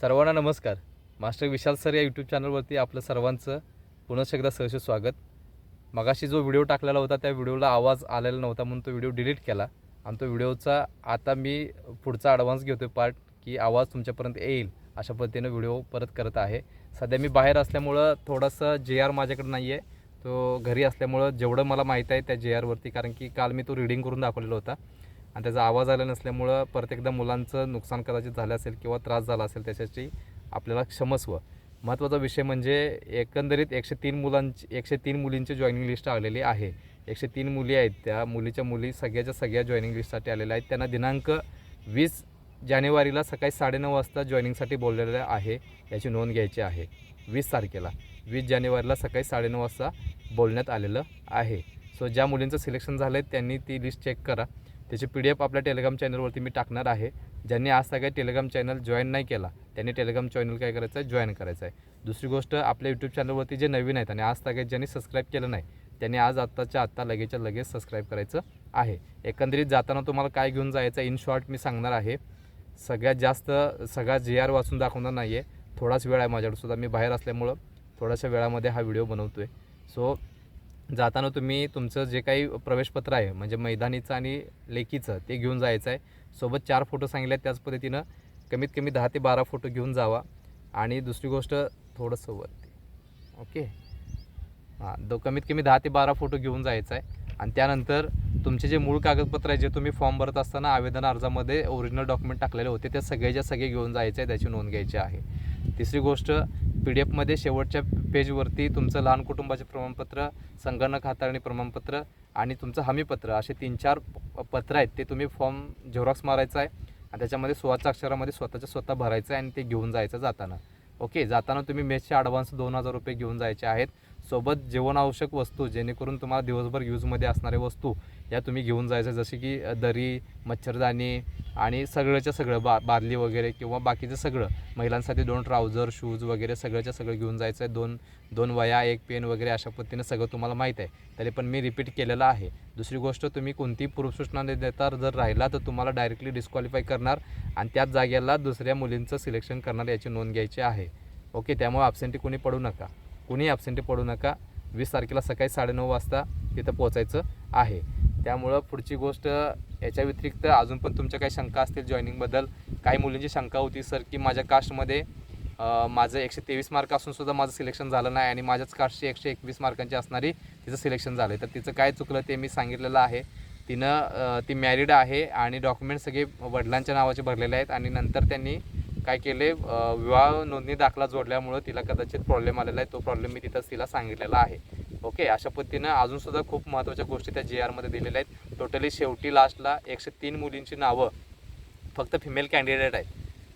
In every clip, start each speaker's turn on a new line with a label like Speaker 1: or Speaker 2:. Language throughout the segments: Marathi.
Speaker 1: सर्वांना नमस्कार. मास्टर विशाल सर या यूट्यूब चॅनलवरती आपलं सर्वांचं पुनश्च एकदा सहर्ष स्वागत. मगाशी जो व्हिडिओ टाकलेला होता त्या व्हिडिओला आवाज आलेला नव्हता म्हणून तो व्हिडिओ डिलीट केला. आणि तो व्हिडिओचा आता मी पुढचा ॲडव्हान्स घेतो पार्ट की आवाज तुमच्यापर्यंत येईल अशा पद्धतीनं व्हिडिओ परत करत आहे. सध्या मी बाहेर असल्यामुळं थोडंसं जे आर माझ्याकडे नाही आहे तो घरी असल्यामुळं जेवढं मला माहीत आहे त्या जे आरवरती कारण की काल मी तो रिडिंग करून दाखवलेला होता. आणि त्याचा आवाज आला नसल्यामुळं परत एकदा मुलांचं नुकसान कदाचित झालं असेल किंवा त्रास झाला असेल त्याच्याची आपल्याला क्षमस्व. महत्त्वाचा विषय म्हणजे एकंदरीत एकशे तीन मुलांची एकशे तीन मुलींची जॉईनिंग लिस्ट आलेली आहे. एकशे तीन मुली आहेत त्या मुलीच्या मुली सगळ्याच्या सगळ्या जॉईनिंग लिस्टसाठी आलेल्या आहेत. त्यांना दिनांक वीस जानेवारीला सकाळी साडेनऊ वाजता जॉईनिंगसाठी बोललेलं आहे याची नोंद घ्यायची आहे. वीस तारखेला वीस जानेवारीला सकाळी साडेनऊ वाजता बोलण्यात आलेलं आहे. सो ज्या मुलींचं सिलेक्शन झालं आहे त्यांनी ती लिस्ट चेक करा. त्याची पी डी एफ आपल्या टेलिग्राम चॅनलवरती मी टाकणार आहे. ज्यांनी आज सगळ्या टेलिग्राम चॅनल जॉईन नाही केला त्यांनी टेलिग्राम चॅनल काय करायचं आहे जॉईन करायचं आहे दुसरी गोष्ट आपल्या यूट्यूब चॅनलवरती जे नवीन आहेत आणि आज सगळ्यात ज्यांनी सबस्क्राईब केलं नाही त्यांनी आज आत्ताच्या आत्ता लगेचच्या लगेच सबस्क्राईब करायचं आहे. एकंदरीत जाताना तुम्हाला काय घेऊन जायचं इन शॉर्ट मी सांगणार आहे सगळ्यात जास्त सगळा जी आर वाचून दाखवणार नाही आहे थोडाच वेळ आहे माझ्याकडे सुद्धा. मी बाहेर असल्यामुळं थोड्याशा वेळामध्ये हा व्हिडिओ बनवतो आहे सो जाताना तुम्ही तुमचं जे काही प्रवेशपत्र आहे म्हणजे मैदानीचं आणि लेखीचं ते घेऊन जायचं आहे. सोबत चार फोटो सांगितले आहेत त्याच पद्धतीनं कमीत कमी दहा ते बारा फोटो घेऊन जावा. आणि दुसरी गोष्ट थोडंसं वरती. ओके? हां दो कमीत कमी दहा ते बारा फोटो घेऊन जायचं आहे. आणि त्यानंतर तुमचे जे मूळ कागदपत्र आहे जे तुम्ही फॉर्म भरत असताना आवेदन अर्जामध्ये ओरिजिनल डॉक्युमेंट टाकलेले होते ते सगळेच्या सगळे घेऊन जायचे आहे त्याची नोंद घ्यायची आहे. तिसरी गोष्ट पी डी एफमध्ये शेवटच्या पेजवरती तुमचं लहान कुटुंबाचे प्रमाणपत्र संगणक हाताळणी प्रमाणपत्र आणि तुमचं हमीपत्र असे तीन चार पत्र आहेत ते तुम्ही फॉर्म झेरॉक्स मारायचा आहे आणि त्याच्यामध्ये स्वतःच्या अक्षरामध्ये स्वतःच्या स्वतः भरायचं आहे आणि ते घेऊन जायचं जाताना. ओके जाताना तुम्ही मेसचे ॲडव्हान्स दोन हजार रुपये घेऊन जायचे आहेत. सोबत जेवण आवश्यक वस्तू जेणेकरून तुम्हाला दिवसभर यूजमध्ये असणाऱ्या वस्तू या तुम्ही घेऊन जायचं. जसे की दरी मच्छरदाणी आणि सगळंच्या सगळं बा बादली वगैरे किंवा बाकीचं सगळं. महिलांसाठी दोन ट्राउझर शूज वगैरे सगळंच्या सगळं घेऊन जायचं आहे दोन दोन वया एक पेन वगैरे अशा पद्धतीनं सगळं तुम्हाला माहीत आहे. तरी पण मी रिपीट केलेलं आहे. दुसरी गोष्ट तुम्ही कोणतीही पूर्वसूचना न देता जर राहिला तर तुम्हाला डायरेक्टली डिस्क्वालिफाय करणार आणि त्याच जागेला दुसऱ्या मुलींचं सिलेक्शन करणार याची नोंद घ्यायची आहे. ओके त्यामुळे ॲबसेंटी कोणी पडू नका. कुणी ॲबसेंटी पडू नका. वीस तारखेला सकाळी साडेनऊ वाजता तिथं पोचायचं आहे. त्यामुळं पुढची गोष्ट याच्या व्यतिरिक्त अजून पण तुमच्या काही शंका असतील जॉईनिंगबद्दल काही मुलींची शंका होती सर की माझ्या कास्टमध्ये माझं एकशे तेवीस मार्क असूनसुद्धा माझं सिलेक्शन झालं नाही आणि माझ्याच कास्टची एकशे एकवीस मार्कांची असणारी तिचं सिलेक्शन झालं तर तिचं काय चुकलं ते मी सांगितलेलं आहे. तिनं ती मॅरिड आहे आणि डॉक्युमेंट सगळे वडिलांच्या नावाचे भरलेले आहेत आणि नंतर त्यांनी काय केले? विवाह नोंदणी दाखला जोडल्यामुळं तिला कदाचित प्रॉब्लेम आलेला आहे. तो प्रॉब्लेम मी तिथंच तिला सांगितलेला आहे. ओके अशा पद्धतीनं अजूनसुद्धा खूप महत्त्वाच्या गोष्टी त्या जे आरमध्ये दिलेल्या आहेत. टोटली शेवटी लास्टला एकशे तीन मुलींची नावं फक्त फिमेल कॅन्डिडेट आहेत.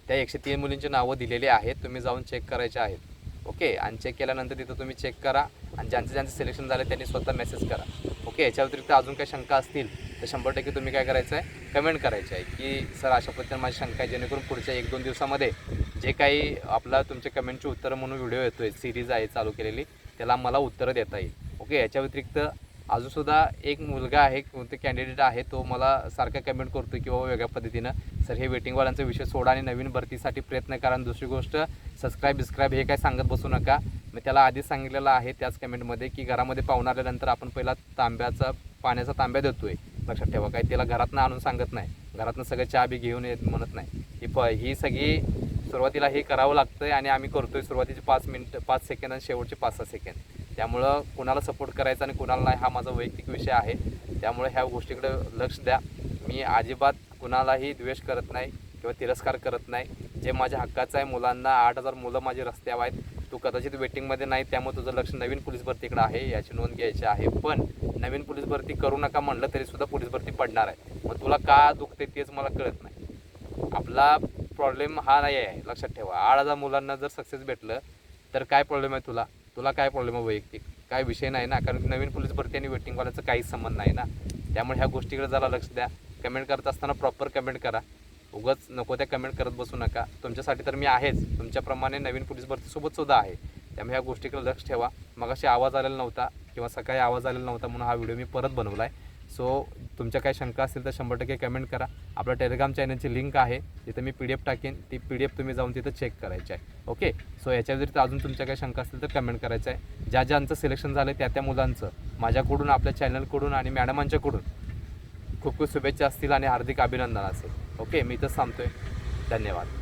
Speaker 1: त्या एकशे तीन मुलींची नावं दिलेली आहेत. तुम्ही जाऊन चेक करायचे आहेत. ओके आणि चेक केल्यानंतर तिथं तुम्ही चेक करा. आणि ज्यांचं ज्यांचं सिलेक्शन झालं त्यांनी स्वतः मेसेज करा. ओके याच्या व्यतिरिक्त अजून काही शंका असतील तर शंभर टक्के तुम्ही काय करायचं आहे कमेंट करायचं आहे की सर अशा पद्धतीने माझी शंका आहे जेणेकरून पुढच्या एक दोन दिवसामध्ये जे काही आपला तुमच्या कमेंटची उत्तरं म्हणून व्हिडिओ येतो आहे सिरीज आहे चालू केलेली त्याला मला उत्तरं देता येईल. ओके याच्या व्यतिरिक्त अजूनसुद्धा एक मुलगा आहे कोणते कॅन्डिडेट आहे तो मला सारखा कमेंट करतो किंवा वेगळ्या पद्धतीनं सर हे वेटिंगवाल्यांचा विषय सोडा आणि नवीन भरतीसाठी प्रयत्न करा आणि दुसरी गोष्ट सबस्क्राईब बिस्क्राईब हे काय सांगत बसू नका. मी त्याला आधीच सांगितलेलं आहे त्याच कमेंटमध्ये की घरामध्ये पाहून आल्यानंतर आपण पहिला तांब्याचा पाण्याचा तांब्या देतोय. लक्षात ठेवा काय त्याला घरातनं आणून सांगत नाही. घरातनं सगळं चहा बी घेऊन येत म्हणत नाही. ही प ही सगळी सुरुवातीला हे करावं लागतं आणि आम्ही करतोय सुरुवातीचे पाच मिनटं पाच सेकंद आणि शेवटचे पाच सहा सेकंद. त्यामुळं कुणाला सपोर्ट करायचा आणि कुणाला नाही हा माझा वैयक्तिक विषय आहे. त्यामुळे ह्या गोष्टीकडे लक्ष द्या. मी अजिबात कुणालाही द्वेष करत नाही किंवा तिरस्कार करत नाही. जे माझ्या हक्काचं आहे मुलांना आठ हजार मुलं माझी रस्त्यावर आहेत. तू कदाचित वेटिंगमध्ये नाही त्यामुळे तुझं लक्ष नवीन पोलीस भरतीकडे आहे याची नोंद घ्यायची आहे. पण नवीन पोलीस भरती करू नका म्हणलं तरीसुद्धा पोलीस भरती पडणार आहे. मग तुला का दुखते तेच मला कळत नाही. आपला प्रॉब्लेम हा नाही आहे. लक्षात ठेवा. आठ हजार मुलांना जर सक्सेस भेटलं तर काय प्रॉब्लेम आहे तुला? तुला काय प्रॉब्लेम आहे वैयक्तिक? काय विषय नाही ना? कारण नवीन पोलीस भरती आणि वेटिंगवाल्याचं काहीच संबंध नाही ना? त्यामुळे ह्या गोष्टीकडे जरा लक्ष द्या. कमेंट करत असताना प्रॉपर कमेंट करा. उगाच नको त्या कमेंट करत बसू नका. तुमच्यासाठी तर मी आहेच. तुमच्याप्रमाणे नवीन पोलीस भरतीसोबतसुद्धा आहे. त्यामुळे ह्या गोष्टीकडे लक्ष ठेवा. मगाशी आवाज आलेला नव्हता किंवा सकाळी आवाज आलेला नव्हता म्हणून हा व्हिडिओ मी परत बनवला आहे सो तुमच्या काही शंका असतील तर शंभर टक्के कमेंट करा. आपल्या टेलिग्राम चॅनलची लिंक आहे. तिथं मी पी डी एफ टाकेन. ती पी डी एफ तुम्ही जाऊन तिथं चेक करायची आहे. ओके सो याच्या व्यतिरिक्त अजून तुमच्या काही शंका असतील तर कमेंट करायचं आहे. ज्या ज्यांचं सिलेक्शन झालं त्या त्या मुलांचं. माझ्याकडून आपल्या चॅनलकडून आणि मॅडमांच्याकडून खूप खूप शुभेच्छा असतील आणि हार्दिक अभिनंदन असेल. ओके मी इथंच थांबतोय. धन्यवाद.